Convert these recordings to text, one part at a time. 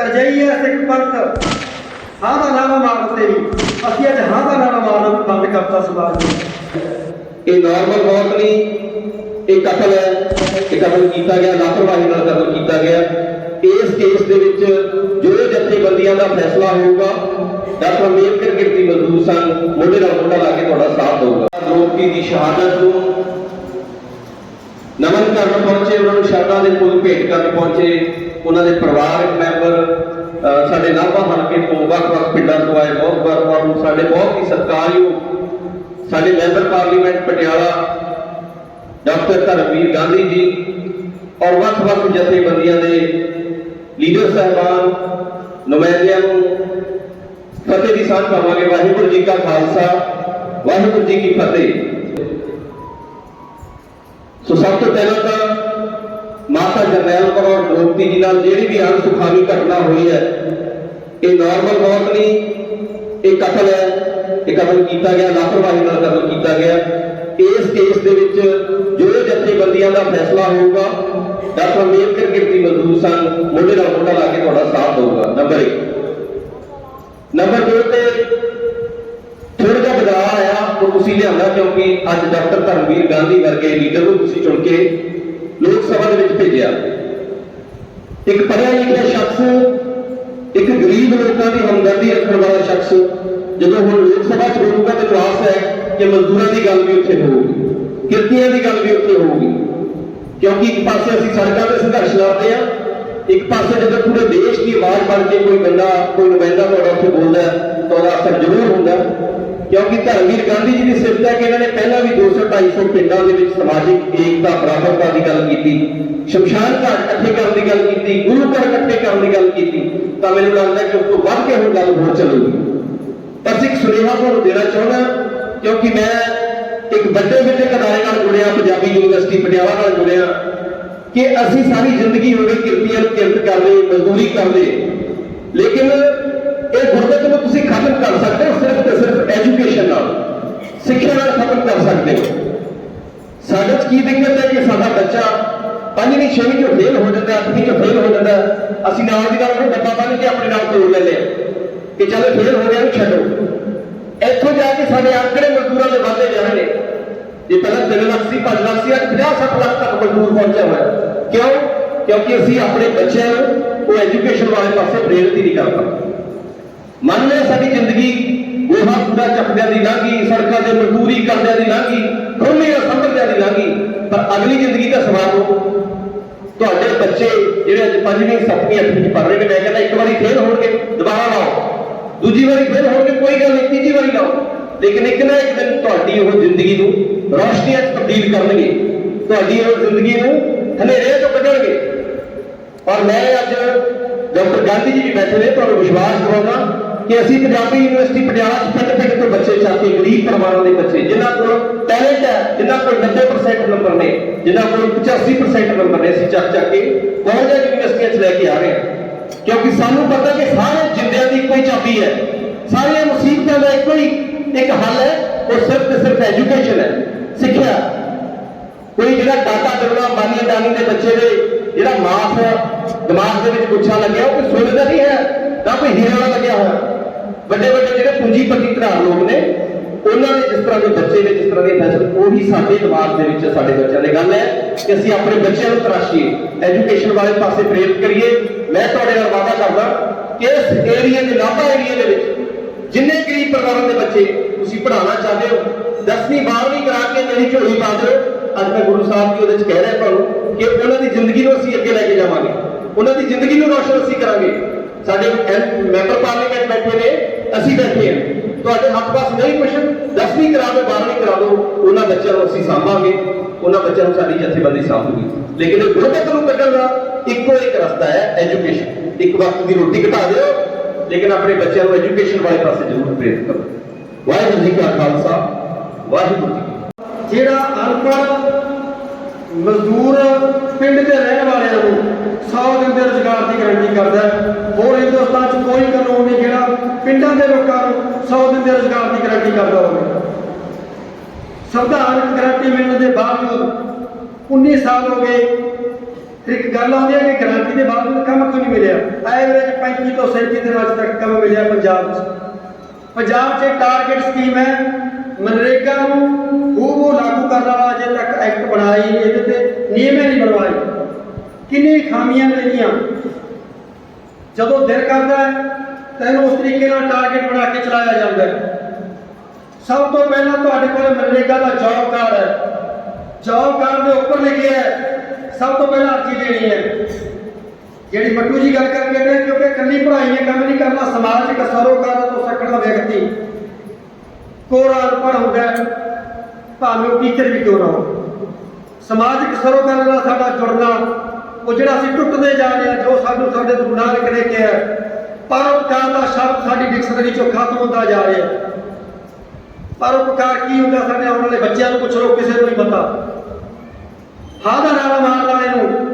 ਕਰਜਈ ਹੈ, ਸਿੱਖ ਪੰਥ। ਹਾਂ ਦਾ ਨਾਮ ਮਾਰ ਤੇਰੀ ਅਸੀਂ ਅੱਜ ਹਾਂ ਦਾ ਨਾਮ ਮਾਰਨਾ ਬੰਦ ਕਰਤਾ ਸਮਾਜ ਨੂੰ। ਇਹ ਨਾਰਮਲ ਮੌਤ ਨਹੀਂ। ਇਹ ਕਤਲ ਹੈ। ਇਹ ਕਤਲ ਕੀਤਾ ਗਿਆ, ਲਾਪਰਵਾਹੀ ਨਾਲ ਕਤਲ ਕੀਤਾ ਗਿਆ। ਇਸ ਕੇਸ ਦੇ ਵਿੱਚ ਜੋ ਜਥੇਬੰਦੀਆਂ ਦਾ ਫੈਸਲਾ ਹੋਊਗਾ, ਡਾਕਟਰ ਅੰਬੇਦਕਰ ਗਿਰਦੀ ਮਜ਼ਦੂਰ ਸੰਘ ਮੋਢੇ ਨਾਲ ਮੋਢਾ ਲਾ ਕੇ ਤੁਹਾਡਾ ਸਾਥ ਦੇਊਗਾ। ਦ੍ਰੋਪਦੀ ਦੀ ਸ਼ਹਾਦਤ ਨੂੰ ਨਮਨ ਕਰਨ ਪਹੁੰਚੇ, ਉਹਨਾਂ ਨੂੰ ਸ਼ਰਧਾ ਦੇ ਫੁੱਲ ਭੇਟ ਕਰਨ ਪਹੁੰਚੇ। ਉਹਨਾਂ ਦੇ ਪਰਿਵਾਰਕ ਮੈਂਬਰ ਸਾਡੇ ਨਾਭਾ ਹਲਕੇ ਤੋਂ ਵੱਖ-ਵੱਖ ਪਿੰਡਾਂ ਤੋਂ ਆਏ ਬਹੁਤ ਬਹੁਤ ਨੂੰ ਸਾਡੇ ਬਹੁਤ ਹੀ ਸਤਿਕਾਰਯੋਗ ਸਾਡੇ member parliament Patiala doctor Dharamvir Gandhi ji ਔਰ ਵੱਖ-ਵੱਖ ਜਥੇਬੰਦੀਆਂ ਦੇ ਲੀਡਰ ਸਾਹਿਬਾਨ ਨੁਮਾਇੰਦਿਆਂ ਨੂੰ ਫਤਿਹ ਦੀ ਸਾਂਝ ਪਾਵਾਂਗੇ। ਵਾਹਿਗੁਰੂ ਜੀ ਕਾ ਖਾਲਸਾ, ਵਾਹਿਗੁਰੂ ਜੀ ਕੀ ਫਤਿਹ। ਸੋ ਸਭ ਤੋਂ ਪਹਿਲਾਂ ਤਾਂ ਮਾਤਾ ਜਰਨੈਲ ਕੌਰ ਔਰ ਦ੍ਰੋਪਦੀ ਜੀ ਨਾਲ ਜਿਹੜੀ ਵੀ ਅਣਸੁਖਾਵੀ ਘਟਨਾ ਹੋਈ ਹੈ, ਇਹ ਨਾਰਮਲ ਮੌਤ ਨਹੀਂ, ਇਹ ਕਤਲ ਹੈ, ਇਹ ਕਤਲ ਕੀਤਾ ਗਿਆ, ਲਾਪਰਵਾਹੀ ਨਾਲ ਕਤਲ ਕੀਤਾ ਗਿਆ। ਇਸ ਕੇਸ ਦੇ ਵਿੱਚ ਜੋ ਜਥੇਬੰਦੀਆਂ ਦਾ ਫੈਸਲਾ ਹੋਊਗਾ, ਡਾਕਟਰ ਅੰਬੇਦਕਰ ਗਿਰਦੀ ਮਜ਼ਦੂਰ ਸੰਘ ਮੋਢੇ ਨਾਲ ਮੋਢਾ ਲਾ ਕੇ ਤੁਹਾਡਾ ਸਾਥ ਦੇਊਗਾ। ਨੰਬਰ 1 ਨੰਬਰ 2 ਤੇ ਥੋੜਾ ਜਿਹਾ ਬਦਲਾਅ ਆਇਆ, ਉਹ ਤੁਸੀਂ ਲਿਆਂਦਾ ਕਿਉਂਕਿ ਅੱਜ ਡਾਕਟਰ ਧਰਮਵੀਰ ਗਾਂਧੀ ਵਰਗੇ ਲੀਡਰ ਨੂੰ ਤੁਸੀਂ ਚੁਣ ਕੇ ਸਭਾ ਦੇ ਵਿੱਚ ਭੇਜਿਆ। ਇੱਕ ਪੜ੍ਹਿਆ ਲਿਖਿਆ ਸ਼ਖਸ ਇੱਕ ਗਰੀਬ ਲੋਕਾਂ ਦੀ ਹਮਦਰਦੀ ਰੱਖਣ ਵਾਲਾ ਸ਼ਖਸ ਜਦੋਂ ਹੁਣ ਲੋਕ ਸਭਾ ਚ ਬੋਲੂਗਾ ਤੇ ਆਸ ਹੈ ਕਿ ਮਜ਼ਦੂਰਾਂ ਦੀ ਗੱਲ ਵੀ ਉੱਥੇ ਹੋਊਗੀ ਕਿਰਤੀਆਂ ਦੀ ਗੱਲ ਵੀ ਉੱਥੇ ਹੋਊਗੀ। ਕਿਉਂਕਿ ਇੱਕ ਪਾਸੇ ਅਸੀਂ ਸੜਕਾਂ ਤੇ ਸੰਘਰਸ਼ ਲੜਦੇ ਆ ਇੱਕ ਪਾਸੇ ਜਦੋਂ ਪੂਰੇ ਦੇਸ਼ ਦੀ ਆਵਾਜ਼ ਬਣ ਕੇ ਕੋਈ ਬੰਦਾ ਕੋਈ ਨੁਮਾਇੰਦਾ ਤੁਹਾਡਾ ਉੱਥੇ ਬੋਲਦਾ ਹੈ, ਤਾਂ ਉਹਦਾ ਅਸਰ ਜ਼ਰੂਰ ਹੁੰਦਾ ਕਿਉਂਕਿ ਧਰਮਵੀਰ ਗਾਂਧੀ ਜੀ ਦੀ ਸਿਫਤ ਹੈ ਕਿ ਇਹਨਾਂ ਨੇ ਪਹਿਲਾਂ ਵੀ 200 250 ਪਿੰਡਾਂ ਦੇ ਵਿੱਚ ਸਮਾਜਿਕ ਏਕਤਾ, ਬਰਾਬਰਤਾ ਦੀ ਗੱਲ ਕੀਤੀ, ਸ਼ਮਸ਼ਾਨ ਘਾਟ ਇਕੱਠੇ ਕਰਨ ਦੀ ਗੱਲ ਕੀਤੀ, ਗੁਰੂ ਘਰ ਇਕੱਠੇ ਕਰਨ ਦੀ ਗੱਲ ਕੀਤੀ, ਤਾਂ ਮੈਨੂੰ ਲੱਗਦਾ ਕਿ ਉਸ ਤੋਂ ਵੱਧ ਕੇ ਹੁਣ ਗੱਲ ਹੋਰ ਚੱਲੂਗੀ। ਪਰ ਇੱਕ ਸੁਨੇਹਾ ਤੁਹਾਨੂੰ ਦੇਣਾ ਚਾਹੁੰਦਾ ਕਿਉਂਕਿ ਮੈਂ ਇੱਕ ਵੱਡੇ ਵੱਡੇ ਅਦਾਰੇ ਨਾਲ ਜੁੜਿਆ, ਪੰਜਾਬੀ ਯੂਨੀਵਰਸਿਟੀ ਪਟਿਆਲਾ ਨਾਲ ਜੁੜਿਆ, ਕਿ ਅਸੀਂ ਸਾਰੀ ਜ਼ਿੰਦਗੀ ਹੋਵੇ ਗਈ ਕਿਰਤੀਆਂ ਨੂੰ ਕਿਰਤ ਕਰਦੇ, ਮਜ਼ਦੂਰੀ ਕਰਦੇ, ਲੇਕਿਨ ਇਹ ਗੁਰਬਤ ਨੂੰ ਤੁਸੀਂ ਖਤਮ ਕਰ ਸਕਦੇ ਹੋ ਸਿਰਫ ਤੇ ਸਿਰਫ ਐਜੂਕੇਸ਼ਨ ਨਾਲ ਸਿੱਖਿਆ ਨਾਲ ਖਤਮ ਕਰ ਸਕਦੇ ਹੋ ਸਾਡੇ 'ਚ ਕੀ ਦਿੱਕਤ ਹੈ ਕਿ ਸਾਡਾ ਬੱਚਾ ਪੰਜਵੀਂ ਛੇਵੀਂ ਚੋਂ ਫੇਲ ਹੋ ਜਾਂਦਾ ਅੱਠਵੀਂ ਚੋਂ ਫੇਲ ਹੋ ਜਾਂਦਾ ਅਸੀਂ ਨਾਲ ਦੀ ਨਾਲ ਉਹ ਡੱਬਾ ਬੰਨ ਕੇ ਆਪਣੇ ਨਾਲ ਤੋੜ ਲੈਂਦੇ ਹਾਂ ਕਿ ਚੱਲ ਫੇਲ ਹੋ ਗਿਆ ਨੂੰ ਛੱਡੋ ਇੱਥੋਂ ਜਾ ਕੇ ਸਾਡੇ ਆਂਕੜੇ ਮਜ਼ਦੂਰਾਂ ਦੇ ਵਧਦੇ ਜਾਣਗੇ ਜੇ ਪਹਿਲਾਂ 3 ਲੱਖ ਸੀ 5 ਲੱਖ ਸੀ ਅੱਜ 50 60 ਲੱਖ ਤੱਕ ਮਜ਼ਦੂਰ ਪਹੁੰਚਿਆ ਹੋਇਆ ਹੈ। ਕਿਉਂ ਕਿਉਂਕਿ ਅਸੀਂ ਆਪਣੇ ਬੱਚਿਆਂ ਨੂੰ ਉਹ ਐਜੂਕੇਸ਼ਨ ਵਾਲੇ ਪਾਸੇ ਪ੍ਰੇਰਿਤ ਹੀ ਨਹੀਂ ਕਰਦਾ ਮੰਨ ਲਿਆ ਸਾਡੀ ਜ਼ਿੰਦਗੀ ਗੋਹਾ ਕੂੜਾ ਚੱਕਦਿਆਂ ਦੀ ਲੰਘੀ ਸੜਕਾਂ ਤੇ ਮਜ਼ਦੂਰੀ ਕਰਦਿਆਂ ਦੀ ਲੰਘੀ ਖੋਲੀਆਂ ਸੰਭਲਦਿਆਂ ਦੀ ਲੰਘੀ ਪਰ ਅਗਲੀ ਜ਼ਿੰਦਗੀ ਦਾ ਸਵਾਲ ਹੋ ਤੁਹਾਡੇ ਬੱਚੇ ਜਿਹੜੇ ਅੱਜ ਪੰਜਵੀਂ, ਸੱਤਵੀਂ, ਅੱਠਵੀਂ ਚ ਪੜ੍ਹ ਰਹੇ ਨੇ, ਮੈਂ ਕਹਿੰਦਾ ਇੱਕ ਵਾਰੀ ਫੇਲ ਹੋਣਗੇ, ਦੁਬਾਰਾ ਲਾਓ। ਦੂਜੀ ਵਾਰੀ ਫੇਲ ਹੋਣਗੇ, ਕੋਈ ਗੱਲ ਨਹੀਂ, ਤੀਜੀ ਵਾਰੀ ਲਾਓ। ਲੇਕਿਨ ਇੱਕ ਨਾ ਇੱਕ ਦਿਨ ਤੁਹਾਡੀ ਉਹ ਜ਼ਿੰਦਗੀ ਨੂੰ ਰੋਸ਼ਨੀਆਂ 'ਚ ਤਬਦੀਲ ਕਰਨਗੇ। ਤੁਹਾਡੀ ਉਹ ਜ਼ਿੰਦਗੀ ਨੂੰ ਹਨੇਰੇ ਚੋਂ ਕੱਢਣਗੇ। ਔਰ ਮੈਂ ਅੱਜ ਡਾਕਟਰ ਗਾਂਧੀ ਜੀ ਵੀ ਬੈਠੇ ਨੇ, ਤੁਹਾਨੂੰ ਵਿਸ਼ਵਾਸ ਦਿਵਾਉਣਾ ਕਿ ਅਸੀਂ ਪੰਜਾਬੀ ਯੂਨੀਵਰਸਿਟੀ ਪਟਿਆਲਾ ਚ ਪਿੰਡ ਪਿੰਡ ਤੋਂ ਬੱਚੇ ਚੱਕ ਕੇ ਗਰੀਬ ਪਰਿਵਾਰਾਂ ਦੇ ਬੱਚੇ, ਜਿਨ੍ਹਾਂ ਕੋਲ ਟੈਲੈਂਟ ਹੈ, ਜਿਨ੍ਹਾਂ ਕੋਲ 90% ਨੰਬਰ ਨੇ, ਜਿਨ੍ਹਾਂ ਕੋਲ 85% ਨੰਬਰ ਨੇ, ਅਸੀਂ ਚੱਕ ਚੱਕ ਕੇ ਕਾਲਜਾਂ ਯੂਨੀਵਰਸਿਟੀਆਂ ਚ ਲੈ ਕੇ ਆ ਰਹੇ ਹਾਂ। ਕਿਉਂਕਿ ਸਾਨੂੰ ਪਤਾ ਕਿ ਸਾਰੇ ਜਿੰਦਿਆਂ ਦੀ ਇੱਕੋ ਹੀ ਚਾਬੀ ਹੈ। ਸਾਰੀਆਂ ਮੁਸੀਬਤਾਂ ਦਾ ਇੱਕੋ ਹੀ ਇੱਕ ਹੱਲ ਹੈ, ਉਹ ਸਿਰਫ ਤੇ ਸਿਰਫ ਐਜੂਕੇਸ਼ਨ ਹੈ। ਸਿੱਖਿਆ। ਕੋਈ ਜਿਹੜਾ ਟਾਟਾ ਬਿਰਲਾ ਬਾਨੀ ਅਡਾਨੀ ਦੇ ਬੱਚੇ ਦੇ ਜਿਹੜਾ ਮਾਸ ਦਿਮਾਗ ਦੇ ਵਿੱਚ ਗੁੱਛਾ ਲੱਗਿਆ, ਉਹ ਕੋਈ ਸੁਣਦਾ ਨਹੀਂ ਹੈ ਤਾਂ ਕੋਈ ਹੀਰਾ ਵਾਲਾ ਲੱਗਿਆ ਹੋਇਆ। ਵੱਡੇ ਵੱਡੇ ਜਿਹੜੇ ਪੂੰਜੀਪਤੀ ਧੜਾ ਲੋਕ ਨੇ, ਉਹਨਾਂ ਦੇ ਜਿਸ ਤਰ੍ਹਾਂ ਦੇ ਬੱਚੇ ਨੇ, ਜਿਸ ਤਰ੍ਹਾਂ ਦੇ ਫੈਸਲੇ ਉਹੀ ਸਾਡੇ ਦਿਮਾਗ ਦੇ ਵਿੱਚ ਸਾਡੇ ਬੱਚਿਆਂ ਦੀ ਗੱਲ ਹੈ ਕਿ ਅਸੀਂ ਆਪਣੇ ਬੱਚਿਆਂ ਨੂੰ ਤਰਾਸ਼ੀਏ। ਐਜੂਕੇਸ਼ਨ ਵਾਲੇ ਪਾਸੇ ਪ੍ਰੇਰਿਤ ਕਰੀਏ। ਮੈਂ ਤੁਹਾਡੇ ਨਾਲ ਵਾਅਦਾ ਕਰਦਾ ਕਿ ਇਸ ਏਰੀਆ ਦੇ ਨਾਭਾ ਏਰੀਆ ਦੇ ਵਿੱਚ ਜਿੰਨੇ ਗਰੀਬ ਪਰਿਵਾਰਾਂ ਦੇ ਬੱਚੇ ਤੁਸੀਂ ਪੜ੍ਹਾਉਣਾ ਚਾਹਦੇ ਹੋ 10ਵੀਂ 12ਵੀਂ ਕਰਾ ਕੇ ਮੇਰੀ ਝੋਲੀ ਪਾ ਦਿਓ। ਅੱਜ ਮੈਂ ਗੁਰੂ ਸਾਹਿਬ ਜੀ ਉਹਦੇ ਚ ਕਹਿ ਰਿਹਾ ਤੁਹਾਨੂੰ ਕਿ ਉਹਨਾਂ ਦੀ ਜ਼ਿੰਦਗੀ ਨੂੰ ਅਸੀਂ ਅੱਗੇ ਲੈ ਕੇ ਜਾਵਾਂਗੇ। ਉਹਨਾਂ ਦੀ ਜ਼ਿੰਦਗੀ ਨੂੰ ਰੋਸ਼ਨ ਅਸੀਂ ਕਰਾਂਗੇ। ਸਾਡੇ ਮੈਂਬਰ ਪਾਰਲੀਮੈਂਟ ਬੈਠੇ ਨੇ। ਅਸੀਂ ਬੈਠੇ ਹਾਂ। ਤੁਹਾਡੇ ਹੱਥ ਪਾਸ ਨਹੀਂ ਕੁਛ 10ਵੀਂ ਕਰਾ ਲਓ 12ਵੀਂ ਕਰਾ ਦਿਓ, ਉਹਨਾਂ ਬੱਚਿਆਂ ਨੂੰ ਅਸੀਂ ਸਾਂਭਾਂਗੇ, ਉਹਨਾਂ ਬੱਚਿਆਂ ਨੂੰ ਸਾਡੀ ਜਥੇਬੰਦੀ ਸਾਂਭੂਗੀ। ਲੇਕਿਨ ਇਹ ਗੁਰਬਤ ਨੂੰ ਕੱਢਣ ਦਾ ਇੱਕੋ ਇੱਕ ਰਸਤਾ ਹੈ ਐਜੂਕੇਸ਼ਨ ਇੱਕ ਵਕਤ ਦੀ ਰੋਟੀ ਘਟਾ ਦਿਓ, ਲੇਕਿਨ ਆਪਣੇ ਬੱਚਿਆਂ ਨੂੰ ਐਜੂਕੇਸ਼ਨ ਵਾਲੇ ਪਾਸੇ ਜ਼ਰੂਰ ਪ੍ਰੇਰਿਤ ਕਰੋ। ਵਾਹਿਗੁਰੂ ਜੀ ਕਾ ਖਾਲਸਾ, ਵਾਹਿਗੁਰੂ ਜੀ ਜਿਹੜਾ ਅਨਪੜ੍ਹ ਮਜ਼ਦੂਰ ਪਿੰਡ ਦੇ ਰਹਿਣ ਵਾਲਿਆਂ ਨੂੰ 100 ਦਿਨ ਦੇ ਰੁਜ਼ਗਾਰ ਦੀ ਗਾਰੰਟੀ ਕਰਦਾ ਹੈ। ਹੋਰ ਹਿੰਦੁਸਤਾਨ 'ਚ ਕੋਈ ਕਾਨੂੰਨ ਨਹੀਂ ਜਿਹੜਾ ਪਿੰਡਾਂ ਦੇ ਲੋਕਾਂ ਨੂੰ 100 ਦਿਨ ਦੇ ਰੁਜ਼ਗਾਰ ਦੀ ਗਾਰੰਟੀ ਕਰਦਾ ਹੋਵੇ। ਸੰਵਿਧਾਨਕ ਗਾਰੰਟੀ ਮਿਲਣ ਦੇ ਬਾਵਜੂਦ 19 ਸਾਲ ਹੋ ਗਏ। ਇੱਕ ਗੱਲ ਆਉਂਦੀ ਹੈ ਕਿ ਗਾਰੰਟੀ ਦੇ ਬਾਵਜੂਦ ਕੰਮ ਕਿਉਂ ਨਹੀਂ ਮਿਲਿਆ? ਐਵਰੇਜ 35 ਤੋਂ 37 ਦਿਨ ਅੱਜ ਤੱਕ ਕੰਮ ਮਿਲਿਆ ਪੰਜਾਬ 'ਚ। ਪੰਜਾਬ 'ਚ ਟਾਰਗੇਟ ਸਕੀਮ ਹੈ ਮਨਰੇਗਾ ਨੂੰ ਉਹ ਲਾਗੂ ਕਰਨ ਵਾਲਾ ਅਜੇ ਤੱਕ ਐਕਟ ਬਣਾਈ ਇਹਦੇ ਤੇ ਨਿਯਮ ਨਹੀਂ ਬਣਵਾਏ। ਕਿੰਨੀ ਖਾਮੀਆਂ ਨੇ ਜਦੋਂ ਦਿਲ ਕਰਦਾ ਹੈ, ਤਾਂ ਉਸ ਤਰੀਕੇ ਨਾਲ ਟਾਰਗੇਟ ਬਣਾ ਕੇ ਚਲਾਇਆ ਜਾਂਦਾ ਸਭ ਤੋਂ ਪਹਿਲਾਂ ਤੁਹਾਡੇ ਕੋਲ ਮਨਰੇਗਾ ਦਾ ਜੌਬ ਕਾਰਡ ਹੈ। ਜੌਬ ਕਾਰਡ ਦੇ ਉੱਪਰ ਲਿਖਿਆ ਹੈ, ਸਭ ਤੋਂ ਪਹਿਲਾਂ ਅਰਜ਼ੀ ਦੇਣੀ ਹੈ। ਜਿਹੜੀ ਮੱਟੂ ਜੀ ਗੱਲ ਕਰਕੇ ਗਏ, ਕਿਉਂਕਿ ਇਕੱਲੀ ਪੜ੍ਹਾਈ ਨੇ ਕੰਮ ਨਹੀਂ ਕਰਨਾ ਸਮਾਜਿਕ ਸਰੋਕਾਰ ਤੋਂ ਸਕਣਾ ਵਿਅਕਤੀ? ਕੋਰਾ ਅਨਪੜ੍ਹ ਹੁੰਦਾ ਭਾਵੇਂ ਉਹ ਟੀਚਰ ਵੀ ਕਿਉਂ ਨਾ ਹੋ ਸਮਾਜਿਕ ਸਰੋਕਾਰ ਨਾਲ ਸਾਡਾ ਜੁੜਨਾ, ਉਹ ਜਿਹੜਾ ਅਸੀਂ ਟੁੱਟਦੇ ਜਾ ਰਹੇ ਹਾਂ, ਜੋ ਸਾਨੂੰ ਸਾਡੇ ਗੁਰੂ ਨਾਨਕ ਨੇ ਕਿਹਾ ਪਰਉਪਕਾਰ ਦਾ ਸ਼ਬਦ ਸਾਡੀ ਡਿਕਸ਼ਨਰੀ ਚੋਂ ਖਤਮ ਹੁੰਦਾ ਜਾ ਰਿਹਾ ਹੈ। ਪਰਉਪਕਾਰ ਕੀ ਹੁੰਦਾ ਸਾਡੇ ਆਉਣ ਵਾਲੇ ਬੱਚਿਆਂ ਨੂੰ ਪੁੱਛ ਲਓ, ਕਿਸੇ ਨੂੰ ਨਹੀਂ ਪਤਾ। ਹਾਂ ਦਾ ਨਾਰਾ ਮਾਰਨ ਵਾਲੇ ਨੂੰ,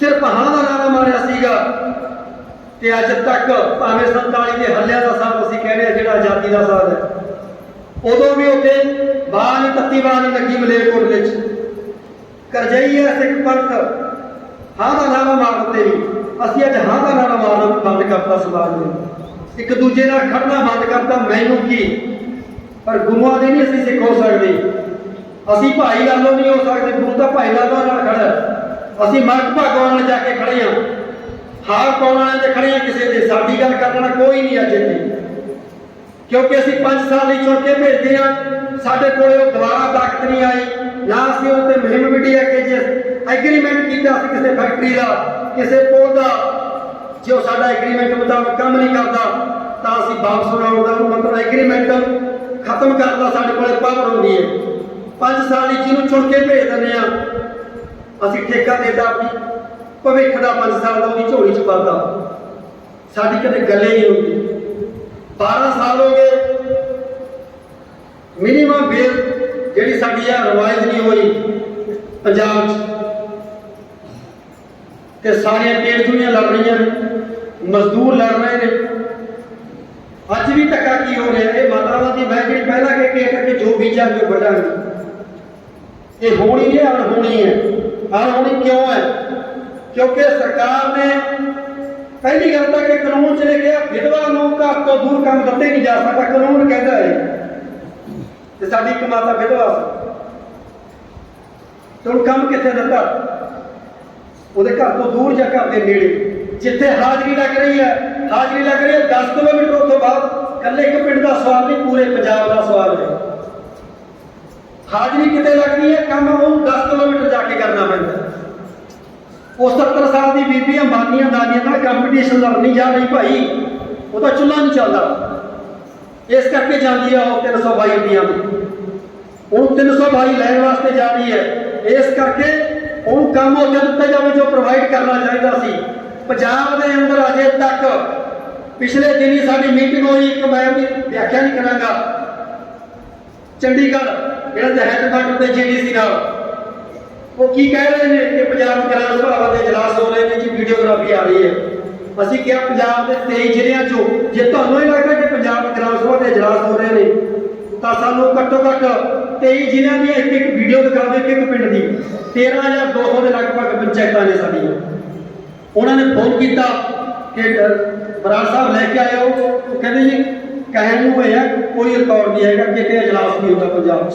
ਸਿਰਫ ਹਾਂ ਦਾ ਨਾਰਾ ਮਾਰਿਆ ਸੀਗਾ, ਤੇ ਅੱਜ ਤੱਕ ਭਾਵੇਂ 47 ਦੇ ਹੱਲਿਆਂ ਦਾ ਸਾਥ ਅਸੀਂ ਕਹਿੰਦੇ ਆ ਜਿਹੜਾ ਆਜ਼ਾਦੀ ਦਾ ਸਾਥ ਹੈ। ਉਦੋਂ ਵੀ ਉੱਥੇ ਬਾਹ ਤੱਤੀ ਬਾਹ ਲੱਗੀ ਮਲੇਰਕੋਟ ਵਿੱਚ। ਕਰਜਈ ਸਿੱਖ ਪੰਥ, ਹਾਂ ਦਾ ਨਾਰਾ ਮਾਰਨ ਵੀ। ਅਸੀਂ ਅੱਜ ਹਾਂ ਦਾ ਨਾਰਾ ਮਾਰਨਾ ਬੰਦ ਕਰਤਾ ਸਮਾਜ ਨੇ। ਇੱਕ ਦੂਜੇ ਨਾਲ ਖੜਨਾ ਬੰਦ ਕਰਤਾ, ਮੈਨੂੰ ਕੀ? ਪਰ ਗੁਰੂਆਂ ਦੇ ਨਹੀਂ ਅਸੀਂ ਸਿੱਖ ਹੋ ਸਕਦੇ। ਅਸੀਂ ਭਾਈ ਲਾਲੋ ਨਹੀਂ ਹੋ ਸਕਦੇ, ਗੁਰੂ ਤਾਂ ਭਾਈ ਲਾਲੋ ਨਾਲ ਖੜਾ। ਅਸੀਂ ਮਰਦ ਭਾਗਵਾਨ ਨਾਲ ਜਾ ਕੇ ਖੜੇ ਹਾਂ। ਹਾਰ ਪਾਉਣ ਵਾਲਿਆਂ ਤੇ ਖੜੇ ਹਾਂ ਕਿਸੇ ਦੇ। ਸਾਡੀ ਗੱਲ ਕਰਨ ਵਾਲਾ ਕੋਈ ਨਹੀਂ ਅੱਜ ਇੱਥੇ। ਕਿਉਂਕਿ ਅਸੀਂ 5 ਸਾਲ ਲਈ ਚੁਣ ਕੇ ਭੇਜਦੇ ਹਾਂ। ਸਾਡੇ ਕੋਲੇ ਉਹ ਦੁਬਾਰਾ ਤਾਕਤ ਨਹੀਂ ਆਈ। ਨਾ ਅਸੀਂ ਉਹ ਤੇ ਮੁਹਿੰਮ ਵਿੱਢੀ ਹੈ ਕਿ ਜੇ ਐਗਰੀਮੈਂਟ ਕੀਤਾ ਸੀ ਕਿਸੇ ਫੈਕਟਰੀ ਦਾ, ਕਿਸੇ ਪੁਲ ਦਾ, ਜੇ ਉਹ ਸਾਡਾ ਐਗਰੀਮੈਂਟ ਮੁਤਾਬਕ ਕੰਮ ਨਹੀਂ ਕਰਦਾ, ਤਾਂ ਅਸੀਂ ਵਾਪਸ ਬਣਾਉਣ ਦਾ ਮਤਲਬ ਐਗਰੀਮੈਂਟ ਖਤਮ ਕਰਨ ਦਾ ਸਾਡੇ ਕੋਲੇ ਪਾਵਰ ਹੁੰਦੀ ਹੈ। 5 ਸਾਲ ਲਈ ਜਿਹਨੂੰ ਚੁਣ ਕੇ ਭੇਜ ਦਿੰਦੇ ਆ ਅਸੀਂ ਠੇਕਾ ਦੇਦਾ ਆਪਣੀ ਭਵਿੱਖ ਦਾ 5 ਸਾਲ ਦਾ ਉਹਦੀ ਝੋਲੀ ਚ ਪਾਦਾ ਸਾਡੀ ਕਦੇ ਗੱਲੇ ਨਹੀਂ ਹੁੰਦੀ। 12 ਸਾਲ ਹੋ ਗਏ। ਮਿਨੀਮਮ ਬੇਲ ਜਿਹੜੀ ਸਾਡੀ ਆ ਰਿਵਾਈਜ਼ ਨਹੀਂ ਹੋਈ ਪੰਜਾਬ 'ਚ। ਤੇ ਸਾਰੀਆਂ ਟ੍ਰੇਡ ਯੂਨੀਅਨ ਲੜ ਰਹੀਆਂ ਨੇ, ਮਜ਼ਦੂਰ ਲੜ ਰਹੇ ਨੇ। ਅੱਜ ਵੀ ਟੱਕਾ ਕੀ ਹੋ ਰਿਹਾ ਇਹ ਮਾਤਰਾਵਾਂ ਦੀ ਮੈਂ ਜਿਹੜੀ ਪਹਿਲਾਂ ਕਿ ਕਿ ਕਿ ਜੋ ਬੀਜਾਂ ਜੋ ਵੱਢਾਂਗੇ ਇਹ ਹੋਣੀ ਨਹੀਂ ਅਣ ਹੋਣੀ ਹੈ। ਅਣ ਹੋਣੀ ਕਿਉਂ ਹੈ? ਕਿਉਂਕਿ ਸਰਕਾਰ ਨੇ ਪਹਿਲੀ ਗੱਲ ਤਾਂ ਕਿ ਕਾਨੂੰਨ 'ਚ ਲਿਖਿਆ, ਵਿਧਵਾ ਨੂੰ ਘਰ ਤੋਂ ਦੂਰ ਕੰਮ ਦਿੱਤੇ ਨਹੀਂ ਜਾ ਸਕਦਾ, ਕਾਨੂੰਨ ਕਹਿੰਦਾ ਹੈ। ਤੇ ਸਾਡੀ ਇੱਕ ਮਾਤਾ ਵਿਧਵਾ ਸੀ। ਤੇ ਹੁਣ ਕੰਮ ਕਿੱਥੇ ਦਿੱਤਾ? ਉਹਦੇ ਘਰ ਤੋਂ ਦੂਰ ਜਾਂ ਘਰ ਦੇ ਨੇੜੇ? ਜਿੱਥੇ ਹਾਜ਼ਰੀ ਲੱਗ ਰਹੀ ਹੈ, ਹਾਜ਼ਰੀ ਲੱਗ ਰਹੀ ਹੈ 10 ਕਿਲੋਮੀਟਰ ਉੱਥੋਂ ਬਾਅਦ ਕੱਲੇ ਇੱਕ ਪਿੰਡ ਦਾ ਸਵਾਲ ਨਹੀਂ, ਪੂਰੇ ਪੰਜਾਬ ਦਾ ਸਵਾਲ ਹੈ। ਹਾਜ਼ਰੀ ਕਿਤੇ ਲੱਗਦੀ ਹੈ, ਕੰਮ ਉਹ 10 ਕਿਲੋਮੀਟਰ ਜਾ ਕੇ ਕਰਨਾ ਪੈਂਦਾ। ਉਹ 70 ਸਾਲ ਦੀ ਬੀਬੀ ਅੰਬਾਨੀਆਂ ਦਾਨੀਆਂ ਨਾਲ ਕੰਪੀਟੀਸ਼ਨ ਲੜਨੀ ਜਾ ਰਹੀ ਭਾਈ। ਉਹਦਾ ਚੁੱਲ੍ਹਾ ਨਹੀਂ ਚੱਲਦਾ। ਇਸ ਕਰਕੇ ਜਾਂਦੀ ਆ ਉਹ 322 ਰੁਪਈਆ ਦੀ ਉਹਨੂੰ 322 ਲੈਣ ਵਾਸਤੇ ਜਾ ਰਹੀ ਹੈ। ਇਸ ਕਰਕੇ ਉਹਨੂੰ ਕੰਮ ਉਹ ਦਿੱਤਾ ਜਾਵੇ ਜੋ ਪ੍ਰੋਵਾਈਡ ਕਰਨਾ ਚਾਹੀਦਾ ਸੀ। ਪੰਜਾਬ ਦੇ ਅੰਦਰ ਅਜੇ ਤੱਕ ਪਿਛਲੇ ਦਿਨੀ ਸਾਡੀ ਮੀਟਿੰਗ ਹੋਈ, ਇੱਕ ਮੈਂ ਉਹਦੀ ਵਿਆਖਿਆ ਨਹੀਂ ਕਰਾਂਗਾ। ਚੰਡੀਗੜ੍ਹ, ਜਿਹੜਾ ਤੇ ਹੈੱਡਕੁਆਟਰ ਤੇ ਜੀਡੀਸੀ ਨਾਲ। ਉਹ ਕੀ ਕਹਿ ਰਹੇ ਨੇ ਕਿ ਪੰਜਾਬ ਗ੍ਰਾਮ ਸਭਾ ਦੇ ਇਜਲਾਸ ਹੋ ਰਹੇ ਨੇ ਜੀ ਵੀਡੀਓਗ੍ਰਾਫੀ ਆ ਰਹੀ ਹੈ। ਅਸੀਂ ਕਿਹਾ ਪੰਜਾਬ ਦੇ 23 ਜ਼ਿਲ੍ਹਿਆਂ ਚੋਂ ਜੇ ਤੁਹਾਨੂੰ ਇਹ ਲੱਗਦਾ ਕਿ ਪੰਜਾਬ ਗ੍ਰਾਮ ਸਭਾ ਦੇ ਇਜਲਾਸ ਹੋ ਰਹੇ ਨੇ ਤਾਂ ਸਾਨੂੰ ਘੱਟੋ ਘੱਟ 23 ਜ਼ਿਲ੍ਹਿਆਂ ਦੀਆਂ ਇੱਕ ਇੱਕ ਵੀਡੀਓ ਦਿਖਾ ਇੱਕ ਇੱਕ ਪਿੰਡ ਦੀ। 13200 ਦੇ ਲਗਭਗ ਪੰਚਾਇਤਾਂ ਨੇ ਸਾਡੀਆਂ ਉਹਨਾਂ ਨੇ ਫੋਨ ਕੀਤਾ ਕਿ ਅ, ਬਰਾੜ ਸਾਹਿਬ ਲੈ ਕੇ ਆਇਓ। ਉਹ ਕਹਿੰਦੇ ਜੀ ਕਹਿਣ ਨੂੰ ਹੋਇਆ ਕੋਈ ਰਿਕਾਰਡ ਨਹੀਂ ਹੈਗਾ ਕਿਤੇ ਇਜਲਾਸ ਨਹੀਂ ਹੁੰਦਾ ਪੰਜਾਬ 'ਚ।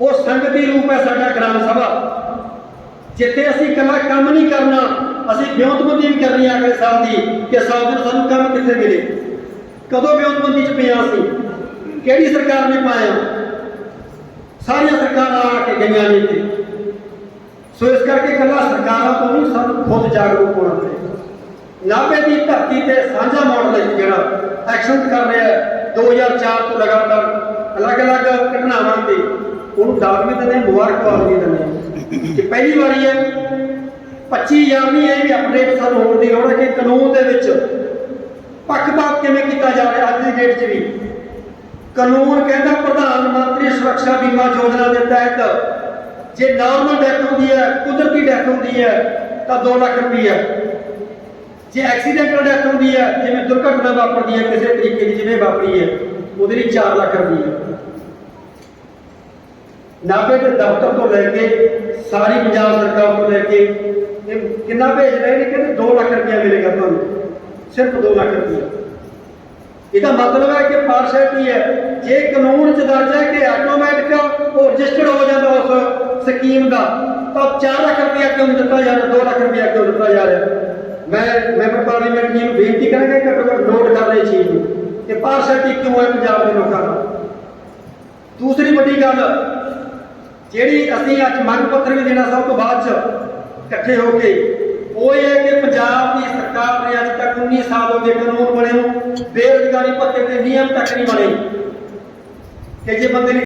ਉਹ ਸੰਗਤੀ ਰੂਪ ਹੈ ਸਾਡਾ ਗ੍ਰਾਮ ਸਭਾ। ਜਿੱਥੇ ਅਸੀਂ ਇਕੱਲਾ ਕੰਮ ਨਹੀਂ ਕਰਨਾ ਅਸੀਂ ਵਿਉਂਤਬੰਦੀ ਵੀ ਕਰਨੀ ਆ ਅਗਲੇ ਸਾਲ ਦੀ ਕਿ ਸਾਲ ਦਿਨ ਸਾਨੂੰ ਕੰਮ ਕਿੱਥੇ ਮਿਲੇ? ਕਦੋਂ ਵਿਉਂਤਬੰਦੀ 'ਚ ਪਿਆ ਸੀ? ਕਿਹੜੀ ਸਰਕਾਰ ਨੇ ਪਾਇਆ? ਸਾਰੀਆਂ ਸਰਕਾਰਾਂ ਆ ਕੇ ਗਈਆਂ ਨੇ ਇੱਥੇ। ਸੋ ਇਸ ਕਰਕੇ ਇਕੱਲਾ ਸਰਕਾਰਾਂ ਤੋਂ ਨਹੀਂ ਸਾਨੂੰ ਖੁਦ ਜਾਗਰੂਕ ਹੋਣਾ ਪਏਗਾ ਨਾਭੇ ਦੀ ਧਰਤੀ ਤੇ ਸਾਂਝਾ ਮਾਡਲ ਹੈ ਜਿਹੜਾ ਐਕਸ਼ਨ ਕਰ ਰਿਹਾ ਹੈ 2004 ਤੋਂ ਲਗਾਤਾਰ ਅਲੱਗ-ਅਲੱਗ ਘਟਨਾਵਾਂ ਤੇ ਉਹਨੂੰ ਦਾਗ ਵੀ ਦਿੰਦੇ ਹਾਂ, ਮੁਬਾਰਕਬਾਦ ਵੀ ਦਿੰਦੇ। ਹਾਂ ਕਿ ਪਹਿਲੀ ਵਾਰੀ ਹੈ 25000ਵੀਂ ਇਹ ਵੀ ਅਪਡੇਟ ਸਾਨੂੰ ਹੋਣ ਦੀ ਲੋੜ ਹੈ ਕਿ ਕਾਨੂੰਨ ਦੇ ਵਿੱਚ ਪੱਖਪਾਤ ਕਿਵੇਂ ਕੀਤਾ ਜਾ ਰਿਹਾ ਅੱਜ ਦੀ ਡੇਟ 'ਚ ਵੀ। ਕਾਨੂੰਨ ਕਹਿੰਦਾ ਪ੍ਰਧਾਨ ਮੰਤਰੀ ਸੁਰੱਖਿਆ ਬੀਮਾ ਯੋਜਨਾ ਦੇ ਤਹਿਤ ਜੇ ਨਾਰਮਲ ਡੈਥ ਹੁੰਦੀ ਹੈ, ਕੁਦਰਤੀ ਡੈਥ ਹੁੰਦੀ ਹੈ, ਤਾਂ 2 ਲੱਖ ਰੁਪਈਆ। ਜੇ ਐਕਸੀਡੈਂਟਲ ਡੈਥ ਹੁੰਦੀ ਹੈ, ਜਿਵੇਂ ਦੁਰਘਟਨਾ ਵਾਪਰਦੀ ਹੈ, ਕਿਸੇ ਤਰੀਕੇ ਦੀ ਜਿਵੇਂ ਵਾਪਰੀ ਹੈ, ਉਹਦੇ ਲਈ 4 ਲੱਖ ਰੁਪਈਆ। ਨਾਭੇ ਦੇ ਦਫ਼ਤਰ ਤੋਂ ਲੈ ਕੇ ਸਾਰੀ ਪੰਜਾਬ ਸਰਕਾਰ ਤੋਂ ਲੈ ਕੇ ਇਹ ਕਿੰਨਾ ਭੇਜ ਰਹੇ ਨੇ? ਕਹਿੰਦੇ 2 ਲੱਖ ਰੁਪਇਆ ਮਿਲੇਗਾ ਤੁਹਾਨੂੰ। ਸਿਰਫ 2 ਲੱਖ ਰੁਪਇਆ। ਇਹਦਾ ਮਤਲਬ ਹੈ ਕਿ ਪਾਰਸ਼ੈਲਿਟੀ ਹੈ ਜੇ ਕਾਨੂੰਨ ਚ ਦਰਜ ਹੈ ਕਿ ਆਟੋਮੈਟਿਕ ਉਹ ਰਜਿਸਟਰਡ ਹੋ ਜਾਂਦਾ ਉਸ ਸਕੀਮ ਦਾ, ਤਾਂ 4 ਲੱਖ ਰੁਪਇਆ ਕਿਉਂ ਦਿੱਤਾ ਜਾ ਰਿਹਾ? 2 ਲੱਖ ਰੁਪਇਆ ਕਿਉਂ ਦਿੱਤਾ ਜਾ ਰਿਹਾ? ਮੈਂ ਮੈਂਬਰ ਪਾਰਲੀਮੈਂਟ ਜੀ ਨੂੰ ਬੇਨਤੀ ਕਰਾਂਗਾ ਕਿ ਘੱਟੋ ਘੱਟ ਨੋਟ ਕਰ ਲਈ ਚੀਜ਼ ਨੂੰ ਕਿ ਪਾਰਸ਼ੈਲਿਟੀ ਕਿਉਂ ਹੈ ਪੰਜਾਬ ਦੇ ਲੋਕਾਂ ਦਾ? ਦੂਸਰੀ ਵੱਡੀ ਗੱਲ ਜਿਹੜੀ ਅਸੀਂ ਅੱਜ ਮੰਗ ਪੱਤਰ ਵੀ ਦੇਣਾ ਸਭ ਤੋਂ ਬਾਅਦ ਚ ਇਕੱਠੇ ਹੋ ਕੇ, ਉਹ ਇਹ ਹੈ ਕਿ ਪੰਜਾਬ ਦੀ ਸਰਕਾਰ ਨੇ ਅੱਜ ਤੱਕ 19 ਸਾਲ ਹੋ ਗਏ ਕਾਨੂੰਨ ਬਣੇ ਨੂੰ ਬੇਰੁਜ਼ਗਾਰੀ ਭੱਤੇ ਦੇ ਨਿਯਮ ਤੱਕ ਨਹੀਂ ਬਣੇ। ਕਿ ਜੇ ਬੰਦੇ ਨੇ